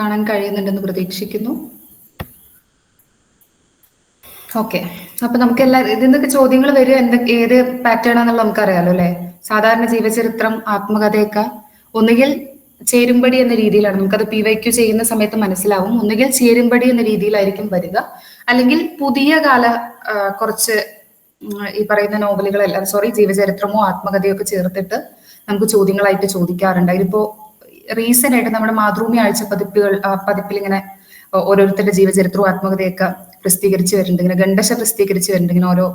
കാണാൻ കഴിയുന്നുണ്ടെന്ന് പ്രതീക്ഷിക്കുന്നു. ഓക്കെ അപ്പൊ നമുക്ക് എല്ലാ ഇതിന്നൊക്കെ ചോദ്യങ്ങൾ വരും? എന്തൊക്കെ ഏത് പാറ്റേൺ ആണെന്നുള്ള നമുക്കറിയാലോ അല്ലെ? സാധാരണ ജീവചരിത്രം ആത്മകഥയൊക്കെ. ഒന്നുകിൽ ചേരുംപടി എന്ന രീതിയിലാണ്. നമുക്കത് പി വൈ ക്യു ചെയ്യുന്ന സമയത്ത് മനസ്സിലാവും. ഒന്നുകിൽ ചേരുംപടി എന്ന രീതിയിലായിരിക്കും വരിക. അല്ലെങ്കിൽ പുതിയ കാല കുറച്ച് ഈ പറയുന്ന നോവലുകളെല്ലാം സോറി ജീവചരിത്രമോ ആത്മകഥയോ ഒക്കെ ചേർത്തിട്ട് നമുക്ക് ചോദ്യങ്ങളായിട്ട് ചോദിക്കാറുണ്ട്. അതിലിപ്പോ റീസെന്റ് ആയിട്ട് നമ്മുടെ മാതൃഭൂമി ആഴ്ച പതിപ്പുകൾ പതിപ്പിൽ ഇങ്ങനെ ഓരോരുത്തരുടെ ജീവചരിത്രവും ആത്മകഥയൊക്കെ പ്രസിദ്ധീകരിച്ചു വരുന്നുണ്ട്. ഇങ്ങനെ ഗണ്ഡശ പ്രസിദ്ധീകരിച്ചു വരുന്നുണ്ട്. ഇങ്ങനെ ഓരോ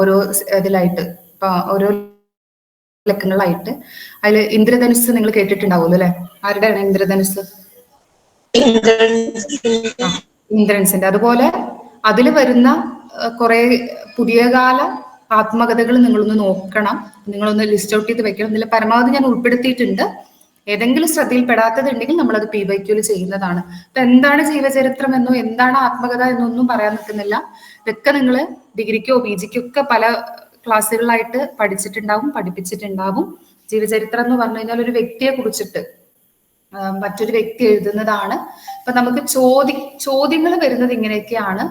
ഓരോ ഇതിലായിട്ട് ഓരോ ലക്കങ്ങളായിട്ട്. അതിൽ ഇന്ദ്രധനുസ് നിങ്ങൾ കേട്ടിട്ടുണ്ടാവുമല്ലോ അല്ലെ? ആരുടെയാണ് ഇന്ദ്രധനുസ് ഇന്ദ്രൻസിന്റെ. അതുപോലെ അതിൽ വരുന്ന കുറെ പുതിയ കാല ആത്മകഥകൾ നിങ്ങളൊന്ന് നോക്കണം. നിങ്ങളൊന്ന് ലിസ്റ്റ് ഔട്ട് ചെയ്ത് വെക്കണം. ഇതിൽ പരമാവധി ഞാൻ ഉൾപ്പെടുത്തിയിട്ടുണ്ട്. ഏതെങ്കിലും ശ്രദ്ധയിൽപ്പെടാത്തതുണ്ടെങ്കിൽ നമ്മളത് പി വൈ ക്യൂൽ ചെയ്യുന്നതാണ്. അപ്പൊ എന്താണ് ജീവചരിത്രം എന്നോ എന്താണ് ആത്മകഥ എന്നൊന്നും പറയാൻ നിൽക്കുന്നില്ല. ഇതൊക്കെ നിങ്ങൾ ഡിഗ്രിക്കോ പി ജിക്കോ ഒക്കെ പല ക്ലാസ്സുകളായിട്ട് പഠിച്ചിട്ടുണ്ടാവും പഠിപ്പിച്ചിട്ടുണ്ടാവും. ജീവചരിത്രം എന്ന് പറഞ്ഞു കഴിഞ്ഞാൽ ഒരു വ്യക്തിയെ കുറിച്ചിട്ട് മറ്റൊരു വ്യക്തി എഴുതുന്നതാണ്. അപ്പൊ നമുക്ക് ചോദ്യ ചോദ്യങ്ങൾ വരുന്നത് ഇങ്ങനെയൊക്കെയാണ്.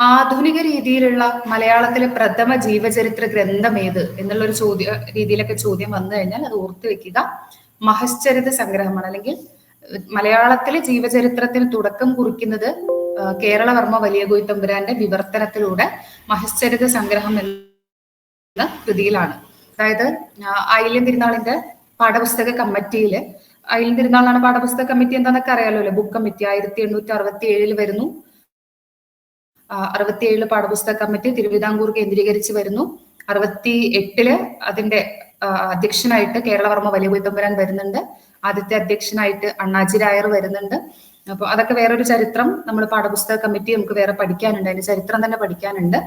ആധുനിക രീതിയിലുള്ള മലയാളത്തിലെ പ്രഥമ ജീവചരിത്ര ഗ്രന്ഥം ഏത്? എന്നുള്ള ഒരു ചോദ്യ രീതിയിലൊക്കെ ചോദ്യം വന്നു കഴിഞ്ഞാൽ അത് ഓർത്തു വെക്കുക. മഹശ്ചരിത സംഗ്രഹമാണ്. അല്ലെങ്കിൽ മലയാളത്തിലെ ജീവചരിത്രത്തിന് തുടക്കം കുറിക്കുന്നത് കേരളവർമ്മ വലിയ ഗോയിത്തമ്പുരാന്റെ വിവർത്തനത്തിലൂടെ മഹശ്ചരിത സംഗ്രഹം എന്ന കൃതിയിലാണ്. അതായത് ആയില്യം തിരുനാളിന്റെ പാഠപുസ്തക കമ്മിറ്റിയിൽ ആയില്യം തിരുനാളാണ് പാഠപുസ്തക കമ്മിറ്റി എന്താണെന്നൊക്കെ അറിയാലോ അല്ലെ? ബുക്ക് കമ്മിറ്റി ആയിരത്തി എണ്ണൂറ്റി അറുപത്തി ഏഴിൽ വരുന്നു അറുപത്തിയേഴിൽ പാഠപുസ്തക കമ്മിറ്റി തിരുവിതാംകൂർ കേന്ദ്രീകരിച്ച് വരുന്നു. അറുപത്തി എട്ടിൽ അതിന്റെ അധ്യക്ഷനായിട്ട് കേരളവർമ്മ വലിയ കുയത്തമ്പുരാൻ വരുന്നുണ്ട്. ആദ്യത്തെ അധ്യക്ഷനായിട്ട് അണ്ണാജി രായർ വരുന്നുണ്ട്. അപ്പൊ അതൊക്കെ വേറൊരു ചരിത്രം. നമ്മൾ പാഠപുസ്തക കമ്മിറ്റി നമുക്ക് വേറെ പഠിക്കാനുണ്ട്. അതിന്റെ ചരിത്രം തന്നെ പഠിക്കാനുണ്ട്.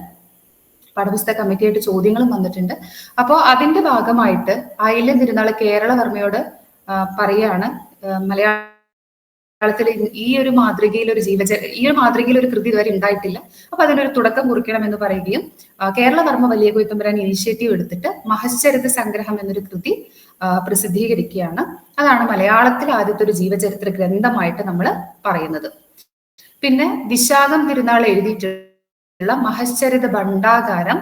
പാഠപുസ്തക കമ്മിറ്റിയായിട്ട് ചോദ്യങ്ങളും വന്നിട്ടുണ്ട്. അപ്പോൾ അതിന്റെ ഭാഗമായിട്ട് ആയില്യം തിരുനാൾ കേരളവർമ്മയോട് പറയാണ് ആ, മലയാളത്തിൽ ഈ ഒരു മാതൃകയിൽ ഒരു ജീവജ ഈ ഒരു മാതൃകയിൽ ഒരു കൃതി ഇതുവരെ ഉണ്ടായിട്ടില്ല. അപ്പൊ അതിനൊരു തുടക്കം കുറിക്കണം എന്ന് പറയുകയും കേരള കേരളവർമ്മ വലിയ കൊയ്ത്തമ്പുരാൻ ഇനിഷ്യേറ്റീവ് എടുത്തിട്ട് മഹശ്ചരിത സംഗ്രഹം എന്നൊരു കൃതി പ്രസിദ്ധീകരിക്കുകയാണ്. അതാണ് മലയാളത്തിൽ ആദ്യത്തെ ഒരു ജീവചരിത്ര ഗ്രന്ഥമായിട്ട് നമ്മൾ പറയുന്നത്. പിന്നെ വിശാഖം തിരുനാൾ എഴുതിയിട്ടുള്ള മഹശ്ചരിത ഭണ്ഡാകാരം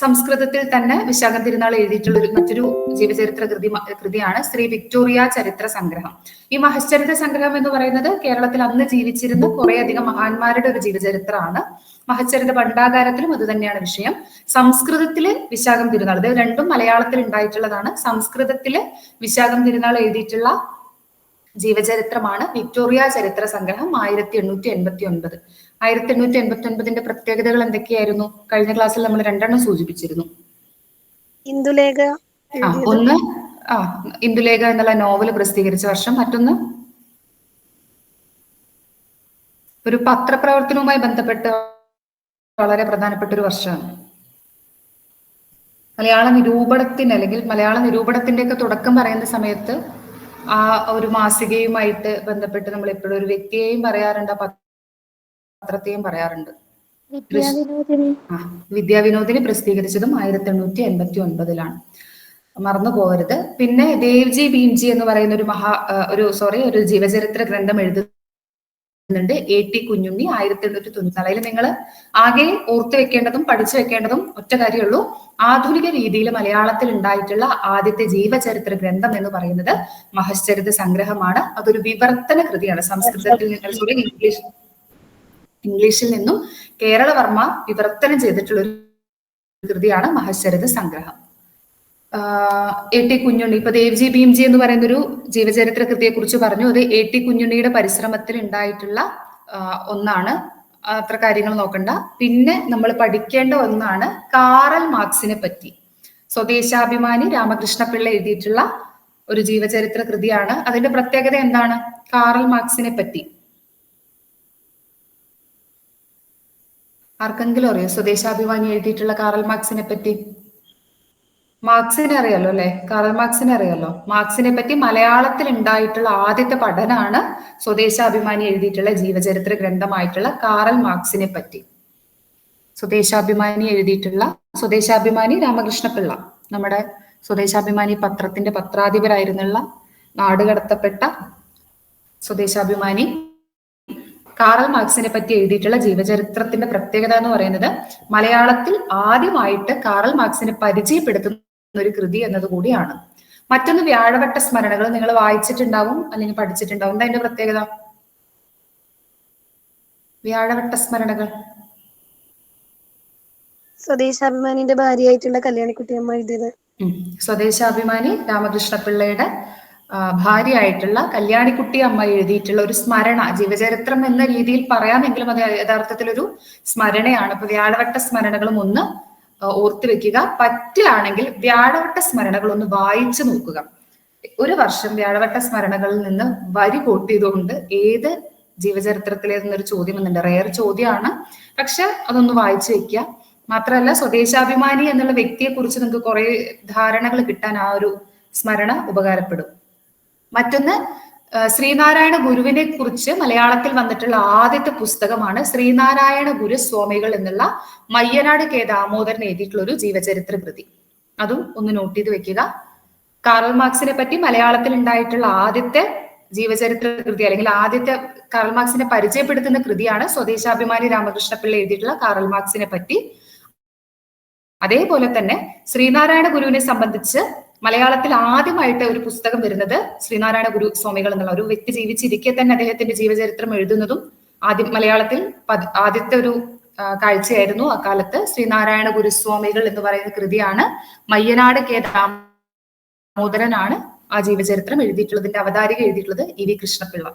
സംസ്കൃതത്തിൽ തന്നെ വിശാഖം തിരുനാൾ എഴുതിയിട്ടുള്ള ഒരു മറ്റൊരു ജീവചരിത്ര കൃതി കൃതിയാണ് ശ്രീ വിക്ടോറിയ ചരിത്ര സംഗ്രഹം. ഈ മഹശ്ചരിത സംഗ്രഹം എന്ന് പറയുന്നത് കേരളത്തിൽ അന്ന് ജീവിച്ചിരുന്ന കുറേയധികം മഹാന്മാരുടെ ഒരു ജീവചരിത്രമാണ്. മഹച്ചരിത ഭണ്ഡാകാരത്തിലും അത് തന്നെയാണ് വിഷയം. സംസ്കൃതത്തിൽ വിശാഖം തിരുനാൾ ഇത് രണ്ടും മലയാളത്തിൽ ഉണ്ടായിട്ടുള്ളതാണ്. സംസ്കൃതത്തിൽ വിശാഖം തിരുനാൾ എഴുതിയിട്ടുള്ള ജീവചരിത്രമാണ് വിക്ടോറിയ ചരിത്ര സംഗ്രഹം ആയിരത്തി എണ്ണൂറ്റി എൺപത്തി ഒൻപത്. ആയിരത്തി എണ്ണൂറ്റി എൺപത്തി ഒൻപതിന്റെ പ്രത്യേകതകൾ എന്തൊക്കെയായിരുന്നു? കഴിഞ്ഞ ക്ലാസ്സിൽ നമ്മൾ രണ്ടെണ്ണം സൂചിപ്പിച്ചിരുന്നു. ഇന്ദുലേഖ ആ ഒന്ന് ആ ഇന്ദുലേഖ എന്നുള്ള നോവൽ പ്രസിദ്ധീകരിച്ച വർഷം മറ്റൊന്ന്. ഒരു പത്രപ്രവർത്തനവുമായി ബന്ധപ്പെട്ട് വളരെ പ്രധാനപ്പെട്ട ഒരു വർഷമാണ്. മലയാള നിരൂപണത്തിന് അല്ലെങ്കിൽ മലയാള നിരൂപണത്തിന്റെ ഒക്കെ തുടക്കം പറയുന്ന സമയത്ത് ആ ഒരു മാസികയുമായിട്ട് ബന്ധപ്പെട്ട് നമ്മൾ എപ്പോഴും ഒരു വ്യക്തിയെയും പറയാറുണ്ട് ആ പത്രത്തെയും പറയാറുണ്ട്. വിദ്യാവിനോദിനി. ആ വിദ്യാവിനോദിനി പ്രസിദ്ധീകരിച്ചതും ആയിരത്തി എണ്ണൂറ്റി എൺപത്തി ഒൻപതിലാണ് മറന്നു പോകരുത് പിന്നെ ദേവ്ജി ഭീംജി എന്ന് പറയുന്ന ഒരു മഹാ ഒരു സോറി ഒരു ജീവചരിത്ര ഗ്രന്ഥം എഴുതുന്നുണ്ട്. എ ടി കുഞ്ഞുണ്ണി ആയിരത്തി എണ്ണൂറ്റി തൊണ്ണൂറ്റി അതിൽ നിങ്ങൾ ആകെ ഓർത്തു വെക്കേണ്ടതും പഠിച്ചു വെക്കേണ്ടതും ഒറ്റ കാര്യമുള്ളൂ. ആധുനിക രീതിയിൽ മലയാളത്തിൽ ഉണ്ടായിട്ടുള്ള ആദ്യത്തെ ജീവചരിത്ര ഗ്രന്ഥം എന്ന് പറയുന്നത് മഹശ്ചരിത സംഗ്രഹമാണ്. അതൊരു വിവർത്തന കൃതിയാണ്. സംസ്കൃതത്തിൽ നിന്ന് സോറി ഇംഗ്ലീഷ് ഇംഗ്ലീഷിൽ നിന്നും കേരളവർമ്മ വിവർത്തനം ചെയ്തിട്ടുള്ള ഒരു കൃതിയാണ് മഹശ്ചരിത സംഗ്രഹം. എ ടി കുഞ്ഞുണ്ണി ഇപ്പൊ ദേവ്ജി ഭീംജി എന്ന് പറയുന്ന ഒരു ജീവചരിത്ര കൃതിയെ കുറിച്ച് പറഞ്ഞു. അത് എ ടി കുഞ്ഞുണ്ണിയുടെ പരിശ്രമത്തിൽ ഉണ്ടായിട്ടുള്ള ഒന്നാണ്. അത്ര കാര്യങ്ങൾ നോക്കണ്ട. പിന്നെ നമ്മൾ പഠിക്കേണ്ട ഒന്നാണ് കാറൽ മാർക്സിനെ പറ്റി. സ്വദേശാഭിമാനി രാമകൃഷ്ണപിള്ള എഴുതിയിട്ടുള്ള ഒരു ജീവചരിത്ര കൃതിയാണ്. അതിന്റെ പ്രത്യേകത എന്താണ്? കാറൽ മാർക്സിനെ പറ്റി. ആർക്കെങ്കിലും അറിയോ? സ്വദേശാഭിമാനി എഴുതിയിട്ടുള്ള കാറൽ മാർക്സിനെ പറ്റി? മാർക്സിനെ അറിയാലോ അല്ലെ? കാറൽ മാർക്സിനെ അറിയാലോ? മാർക്സിനെ പറ്റി മലയാളത്തിൽ ഉണ്ടായിട്ടുള്ള ആദ്യത്തെ പഠനമാണ് സ്വദേശാഭിമാനി എഴുതിയിട്ടുള്ള ജീവചരിത്ര ഗ്രന്ഥമായിട്ടുള്ള കാറൽ മാർക്സിനെ പറ്റി. സ്വദേശാഭിമാനി എഴുതിയിട്ടുള്ള സ്വദേശാഭിമാനി രാമകൃഷ്ണപിള്ള നമ്മുടെ സ്വദേശാഭിമാനി പത്രത്തിന്റെ പത്രാധിപരായിരുന്നുള്ള നാടുകടത്തപ്പെട്ട സ്വദേശാഭിമാനി കാറൽ മാർക്സിനെ പറ്റി എഴുതിയിട്ടുള്ള ജീവചരിത്രത്തിന്റെ പ്രത്യേകത എന്ന് പറയുന്നത് മലയാളത്തിൽ ആദ്യമായിട്ട് കാറൽ മാർക്സിനെ പരിചയപ്പെടുത്തുന്ന ഒരു കൃതി എന്നതുകൂടിയാണ് മറ്റൊന്ന് വ്യാഴവട്ട സ്മരണകൾ നിങ്ങൾ വായിച്ചിട്ടുണ്ടാവും അല്ലെങ്കിൽ പഠിച്ചിട്ടുണ്ടാവും. എന്താ അതിന്റെ പ്രത്യേകത? വ്യാഴവട്ട സ്മരണകൾ. സ്വദേശാഭിമാനിന്റെ ഭാര്യയായിട്ടുള്ള കല്യാണിക്കുട്ടിയമ്മ എഴുതിയത്. സ്വദേശാഭിമാനി രാമകൃഷ്ണ പിള്ളയുടെ ആ, ഭാര്യയായിട്ടുള്ള കല്യാണിക്കുട്ടി അമ്മ എഴുതിയിട്ടുള്ള ഒരു സ്മരണ ജീവചരിത്രം എന്ന രീതിയിൽ പറയാമെങ്കിലും അത് യഥാർത്ഥത്തിൽ ഒരു സ്മരണയാണ്. അപ്പൊ വ്യാഴവട്ട സ്മരണകളും ഒന്ന് ഓർത്തുവെക്കുക ഓർത്തു വെക്കുക. പറ്റുകയാണെങ്കിൽ വ്യാഴവട്ട സ്മരണകൾ ഒന്ന് വായിച്ചു നോക്കുക. ഒരു വർഷം വ്യാഴവട്ട സ്മരണകളിൽ നിന്ന് വരി കൂട്ടിയതുകൊണ്ട് ഏത് ഏത് ജീവചരിത്രത്തിലേതെന്നൊരു ചോദ്യം വന്നിട്ടുണ്ട്. റെയർ ചോദ്യമാണ്. പക്ഷെ അതൊന്ന് വായിച്ചു വെക്കുക. മാത്രമല്ല സ്വദേശാഭിമാനി എന്നുള്ള വ്യക്തിയെ കുറിച്ച് നിങ്ങൾക്ക് കുറെ ധാരണകൾ കിട്ടാൻ ആ ഒരു സ്മരണ ഉപകാരപ്പെടും. മറ്റൊന്ന് ശ്രീനാരായണ ഗുരുവിനെ കുറിച്ച് മലയാളത്തിൽ വന്നിട്ടുള്ള ആദ്യത്തെ പുസ്തകമാണ് ശ്രീനാരായണ ഗുരു സ്വാമികൾ എന്നുള്ള മയ്യനാട് കെ ദാമോദരൻ എഴുതിയിട്ടുള്ള ഒരു ജീവചരിത്ര കൃതി. അതും ഒന്ന് നോട്ട് ചെയ്ത് വെക്കുക. കാറൽ മാർക്സിനെ പറ്റി മലയാളത്തിൽ ഉണ്ടായിട്ടുള്ള ആദ്യത്തെ ജീവചരിത്ര കൃതി അല്ലെങ്കിൽ ആദ്യത്തെ കാറൽ മാർക്സിനെ പരിചയപ്പെടുത്തുന്ന കൃതിയാണ് സ്വദേശാഭിമാനി രാമകൃഷ്ണപിള്ള എഴുതിയിട്ടുള്ള കാറൽ മാർക്സിനെ പറ്റി. അതേപോലെ തന്നെ ശ്രീനാരായണ ഗുരുവിനെ സംബന്ധിച്ച് മലയാളത്തിൽ ആദ്യമായിട്ട് ഒരു പുസ്തകം വരുന്നത് ശ്രീനാരായണ ഗുരു സ്വാമികൾ എന്നുള്ള ഒരു വ്യക്തി ജീവിച്ചിരിക്കെ തന്നെ അദ്ദേഹത്തിന്റെ ജീവചരിത്രം എഴുതുന്നതും ആദ്യം മലയാളത്തിൽ ആദ്യത്തെ ഒരു കാഴ്ചയായിരുന്നു അക്കാലത്ത് ശ്രീനാരായണ ഗുരുസ്വാമികൾ എന്ന് പറയുന്ന കൃതിയാണ് മയ്യനാട് കെ ദാമോദരനാണ് ആ ജീവചരിത്രം എഴുതിയിട്ടുള്ളതിന്റെ അവതാരിക എഴുതിയിട്ടുള്ളത് ഇ വി കൃഷ്ണപിള്ള.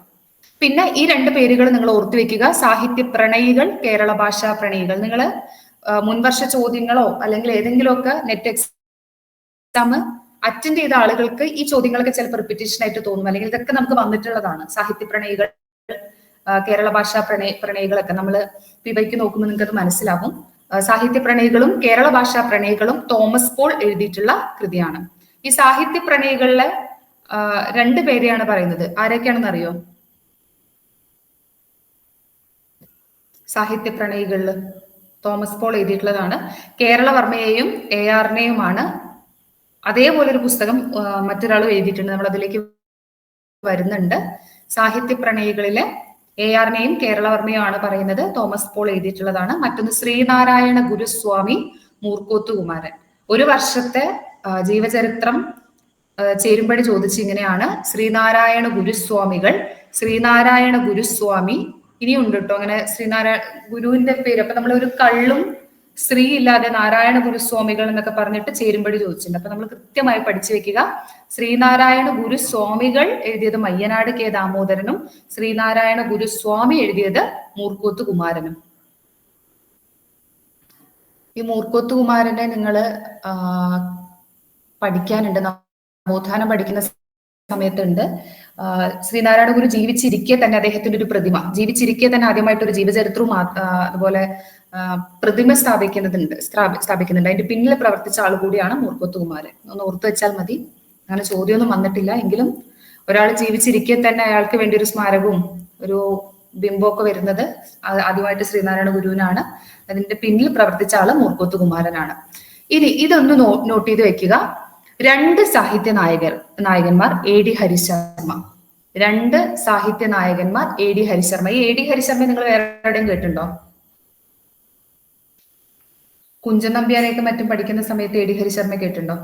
പിന്നെ ഈ രണ്ട് പേരുകൾ നിങ്ങൾ ഓർത്തു വെക്കുക. സാഹിത്യ പ്രണയികൾ കേരള ഭാഷാ പ്രണയികൾ. നിങ്ങൾ മുൻവർഷ ചോദ്യങ്ങളോ അല്ലെങ്കിൽ ഏതെങ്കിലുമൊക്കെ നെറ്റ് എക്സാം അറ്റൻഡ് ചെയ്ത ആളുകൾക്ക് ഈ ചോദ്യങ്ങളൊക്കെ ചിലപ്പോൾ റിപ്പീറ്റേഷൻ ആയിട്ട് തോന്നും. അല്ലെങ്കിൽ ഇതൊക്കെ നമുക്ക് വന്നിട്ടുള്ളതാണ്. സാഹിത്യ പ്രണയികൾ കേരള ഭാഷാ പ്രണയ പ്രണയികളൊക്കെ നമ്മൾ പിബയ്ക്ക് നോക്കുമ്പോൾ നിങ്ങൾക്ക് അത് മനസ്സിലാവും. സാഹിത്യ പ്രണയികളും കേരള ഭാഷാ പ്രണയികളും തോമസ് പോൾ എഴുതിയിട്ടുള്ള കൃതിയാണ്. ഈ സാഹിത്യ പ്രണയികളിലെ രണ്ട് പേരെയാണ് പറയുന്നത്. ആരൊക്കെയാണെന്ന് അറിയോ സാഹിത്യ പ്രണയികളിൽ തോമസ് പോൾ എഴുതിയിട്ടുള്ളതാണ്. കേരളവർമ്മയെയും എ ആറിനെയുമാണ് അതേപോലെ ഒരു പുസ്തകം മറ്റൊരാൾ എഴുതിയിട്ടുണ്ട്. നമ്മൾ അതിലേക്ക് വരുന്നുണ്ട്. സാഹിത്യ പ്രണയികളിലെ എ ആറിനെയും കേരളവർമ്മയുമാണ് പറയുന്നത്. തോമസ് പോൾ എഴുതിയിട്ടുള്ളതാണ്. മറ്റൊന്ന് ശ്രീനാരായണ ഗുരുസ്വാമി മൂർക്കോത്തുകുമാരൻ. ഒരു വർഷത്തെ ജീവചരിത്രം ചേരുമ്പടി ചോദിച്ച് ഇങ്ങനെയാണ്. ശ്രീനാരായണ ഗുരുസ്വാമികൾ ശ്രീനാരായണ ഗുരുസ്വാമി ഇനിയുണ്ട് കേട്ടോ അങ്ങനെ ശ്രീനാരായണ ഗുരുവിന്റെ പേര്. അപ്പൊ നമ്മൾ ഒരു കള്ളും ശ്രീ ഇല്ലാതെ നാരായണ ഗുരുസ്വാമികൾ എന്നൊക്കെ പറഞ്ഞിട്ട് ചേരുമ്പടി ചോദിച്ചിട്ടുണ്ട്. അപ്പൊ നമ്മൾ കൃത്യമായി പഠിച്ചു വെക്കുക. ശ്രീനാരായണ ഗുരുസ്വാമികൾ എഴുതിയത് മയ്യനാട് കെ ദാമോദരനും ശ്രീനാരായണ ഗുരുസ്വാമി എഴുതിയത് മൂർക്കോത്ത് കുമാരനും ഈ മൂർക്കോത്ത് കുമാരനെ നിങ്ങൾ പഠിക്കാനുണ്ട്. നവോത്ഥാനം പഠിക്കുന്ന സമയത്തുണ്ട്. ശ്രീനാരായണ ഗുരു ജീവിച്ചിരിക്കെ തന്നെ അദ്ദേഹത്തിന്റെ ഒരു പ്രതിമ. ജീവിച്ചിരിക്കെ തന്നെ ആദ്യമായിട്ട് ഒരു ജീവചരിത്രവും അതുപോലെ പ്രതിമ സ്ഥാപിക്കുന്നതുണ്ട് സ്ഥാപി- സ്ഥാപിക്കുന്നുണ്ട്. അതിന്റെ പിന്നിൽ പ്രവർത്തിച്ച ആൾ കൂടിയാണ് മൂർക്കോത്ത് കുമാരൻ ഒന്ന് ഓർത്തു വെച്ചാൽ മതി. അങ്ങനെ ചോദ്യമൊന്നും വന്നിട്ടില്ല. എങ്കിലും ഒരാൾ ജീവിച്ചിരിക്കെ തന്നെ അയാൾക്ക് വേണ്ടി ഒരു സ്മാരകവും ഒരു ബിംബമൊക്കെ വരുന്നത് ആദ്യമായിട്ട് ശ്രീനാരായണ ഗുരുവിനാണ്. അതിന്റെ പിന്നിൽ പ്രവർത്തിച്ച ആൾ മൂർക്കോത്ത് കുമാരനാണ് ഇനി ഇതൊന്ന് നോട്ട് ചെയ്ത് വെക്കുക. രണ്ട് സാഹിത്യ നായകർ നായകന്മാർ എ ഡി ഹരിശർമ്മ. രണ്ട് സാഹിത്യ നായകന്മാർ എ ഡി ഹരിശർമ്മ. ഈ എ ഡി ഹരിശർമ്മ നിങ്ങൾ വേറെ എവിടെയും കേട്ടിട്ടുണ്ടോ? കുഞ്ചൻ നമ്പ്യാരെയൊക്കെ മറ്റും പഠിക്കുന്ന സമയത്ത് എ ഡി ഹരിശർമ്മ കേട്ടിട്ടുണ്ടോ?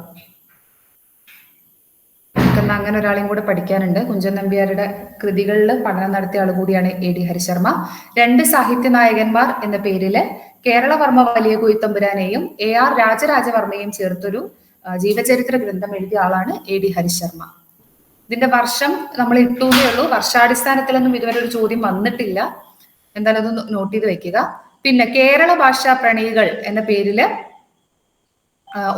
അങ്ങനെ ഒരാളെയും കൂടെ പഠിക്കാനുണ്ട്. കുഞ്ചൻ നമ്പ്യാരുടെ കൃതികളിൽ പഠനം നടത്തിയ ആൾ കൂടിയാണ് എ ഡി ഹരിശർമ്മ. രണ്ട് സാഹിത്യ നായകന്മാർ എന്ന പേരിൽ കേരളവർമ്മ വലിയ കുയിത്തമ്പുരാനെയും എ ആർ രാജരാജവർമ്മയും ചേർത്തൊരു ജീവചരിത്ര ഗ്രന്ഥം എഴുതിയ ആളാണ് എ ഡി ഹരിശർമ്മ. ഇതിന്റെ വർഷം നമ്മൾ ഇട്ടൂന്നേ ഉള്ളൂ. വർഷാടിസ്ഥാനത്തിലൊന്നും ഇതുവരെ ഒരു ചോദ്യം വന്നിട്ടില്ല. എന്തായാലും അതൊന്ന് നോട്ട് ചെയ്ത് വെക്കുക. പിന്നെ കേരള ഭാഷാ പ്രണയികൾ എന്ന പേരിൽ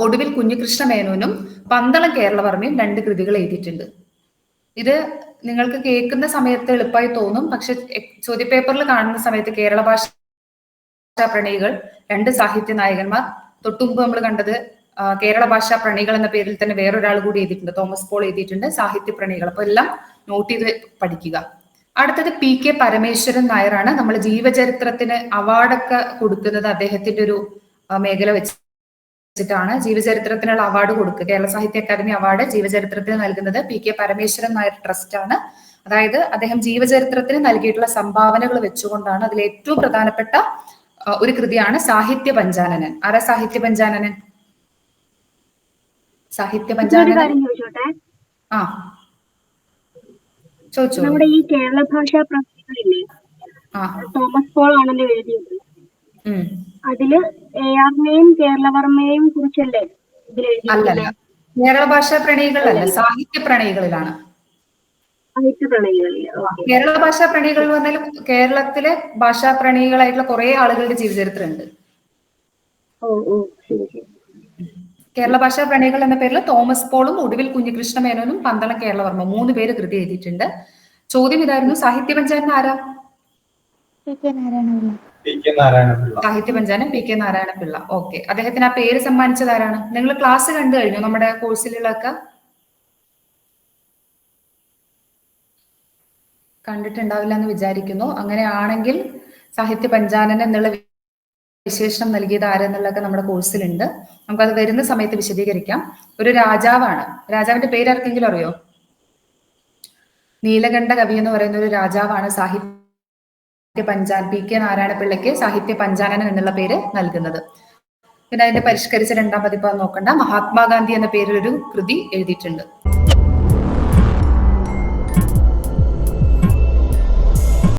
ഒടുവിൽ കുഞ്ഞികൃഷ്ണ മേനോനും പന്തളം കേരളവർമ്മയും രണ്ട് കൃതികൾ എഴുതിയിട്ടുണ്ട്. ഇത് നിങ്ങൾക്ക് കേൾക്കുന്ന സമയത്ത് എളുപ്പമായി തോന്നും. പക്ഷെ ചോദ്യപേപ്പറിൽ കാണുന്ന സമയത്ത് കേരള ഭാഷ പ്രണയികൾ രണ്ട് സാഹിത്യ നായകന്മാർ തൊട്ടുമുമ്പ് നമ്മൾ കണ്ടത് കേരള ഭാഷാ പ്രണികൾ എന്ന പേരിൽ തന്നെ വേറൊരാൾ കൂടി എഴുതിയിട്ടുണ്ട്. തോമസ് പോൾ എഴുതിയിട്ടുണ്ട് സാഹിത്യ പ്രണികൾ അപ്പൊ എല്ലാം നോട്ട് ചെയ്ത് പഠിക്കുക. അടുത്തത് പി കെ പരമേശ്വരൻ നായരാണ്. നമ്മൾ ജീവചരിത്രത്തിന് അവാർഡൊക്കെ കൊടുക്കുന്നത് അദ്ദേഹത്തിന്റെ ഒരു മേഖല വെച്ച് വെച്ചിട്ടാണ്. ജീവചരിത്രത്തിനുള്ള അവാർഡ് കൊടുക്കുക. കേരള സാഹിത്യ അക്കാദമി അവാർഡ് ജീവചരിത്രത്തിന് നൽകുന്നത് P K Parameswaran Nair trust ആണ്. അതായത് അദ്ദേഹം ജീവചരിത്രത്തിന് നൽകിയിട്ടുള്ള സംഭാവനകൾ വെച്ചുകൊണ്ടാണ് അതിൽ ഏറ്റവും പ്രധാനപ്പെട്ട ഒരു കൃതിയാണ് സാഹിത്യ പഞ്ചാനനൻ. ആരാ സാഹിത്യ പഞ്ചാനനൻ? സാഹിത്യ പഞ്ചാനനൻ ആ. നമ്മുടെ ഈ കേരള ഭാഷാ പ്രശ്നങ്ങളില്ലേ തോമസ് പോൾ ആണല്ലോ എഴുതിയത്. അതിൽ എ ആറിനെയും കേരളവർമ്മയെയും കുറിച്ചല്ലേ അല്ലല്ല. കേരള ഭാഷാ പ്രണയികളിലല്ല സാഹിത്യ പ്രണയികളിലാണ്. കേരള ഭാഷാ പ്രണയികൾ എന്ന് പറഞ്ഞാൽ കേരളത്തിലെ ഭാഷാ പ്രണയികളായിട്ടുള്ള കുറെ ആളുകളുടെ ജീവചരിത്രം ഉണ്ട് ശരി. കേരള ഭാഷാ പ്രണയികൾ എന്ന പേരിൽ തോമസ് പോളും ഒടുവിൽ കുഞ്ഞികൃഷ്ണ മേനോനും പന്തളം കേരളവർമ്മ മൂന്ന് പേര് കൃതി എഴുതിയിട്ടുണ്ട്. ചോദ്യം ഇതായിരുന്നു. സാഹിത്യ പഞ്ചായത്ത് ആരാ Sahitya Panchanan P K Narayanapillai. Okay. അദ്ദേഹത്തിന് ആ പേര് സമ്മാനിച്ചത് ആരാണ്? നിങ്ങൾ ക്ലാസ് കണ്ടു കഴിഞ്ഞു നമ്മുടെ കോഴ്സിലുള്ളൊക്കെ കണ്ടിട്ടുണ്ടാവില്ല എന്ന് വിചാരിക്കുന്നു. അങ്ങനെയാണെങ്കിൽ സാഹിത്യ പഞ്ചാനൻ എന്നുള്ള വിശേഷണം നൽകിയത് ആരെന്നുള്ളതൊക്കെ നമ്മുടെ കോഴ്സിലുണ്ട് നമുക്കത് വരുന്ന സമയത്ത് വിശദീകരിക്കാം. ഒരു രാജാവാണ്. രാജാവിന്റെ പേര് ആർക്കെങ്കിലും അറിയോ? നീലകണ്ഠ കവി എന്ന് പറയുന്ന ഒരു രാജാവാണ് സാഹിത്യ പഞ്ചാൻ. പി കെ നാരായണ പിള്ളയ്ക്ക് സാഹിത്യ പഞ്ചാനനൻ എന്നുള്ള പേര് നൽകുന്നത്. പിന്നെ അതിന്റെ പരിഷ്കരിച്ച രണ്ടാം പതിപ്പ് നോക്കണ്ട. മഹാത്മാഗാന്ധി എന്ന പേരിൽ ഒരു കൃതി എഴുതിയിട്ടുണ്ട്.